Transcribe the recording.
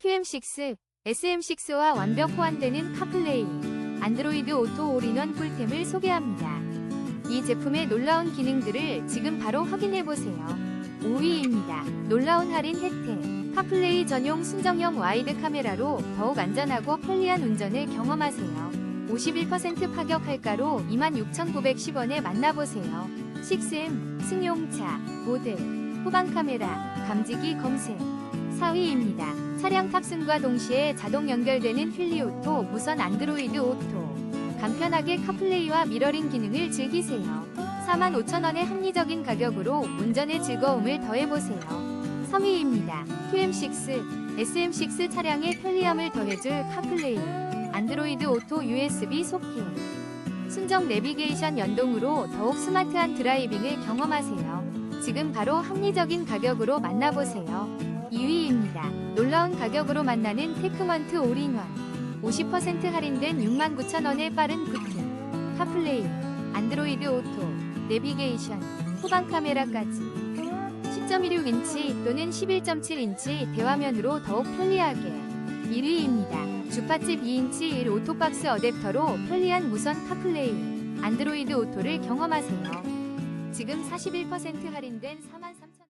QM6, SM6와 완벽 호환되는 카플레이, 안드로이드 오토 올인원 꿀템을 소개합니다. 이 제품의 놀라운 기능들을 지금 바로 확인해보세요. 5위입니다. 놀라운 할인 혜택. 카플레이 전용 순정형 와이드 카메라로 더욱 안전하고 편리한 운전을 경험하세요. 51% 파격 할가로 26,910원에 만나보세요. 6M, 승용차, 모델, 후방 카메라, 감지기 검색. 4위입니다. 차량 탑승과 동시에 자동 연결되는 휠리오토 무선 안드로이드 오토. 간편하게 카플레이와 미러링 기능을 즐기세요. 45,000원의 합리적인 가격으로 운전의 즐거움을 더해보세요. 3위입니다. QM6, SM6 차량의 편리함을 더해줄 카플레이. 안드로이드 오토 USB 소켓. 순정 내비게이션 연동으로 더욱 스마트한 드라이빙을 경험하세요. 지금 바로 합리적인 가격으로 만나보세요. 2위입니다. 놀라운 가격으로 만나는 테크먼트 올인원. 50% 할인된 69,000원의 빠른 부팅. 카플레이, 안드로이드 오토, 내비게이션, 후방 카메라까지. 10.16인치 또는 11.7인치 대화면으로 더욱 편리하게. 1위입니다. 주파집 2인치 1 오토박스 어댑터로 편리한 무선 카플레이, 안드로이드 오토를 경험하세요. 지금 41% 할인된 43,000원.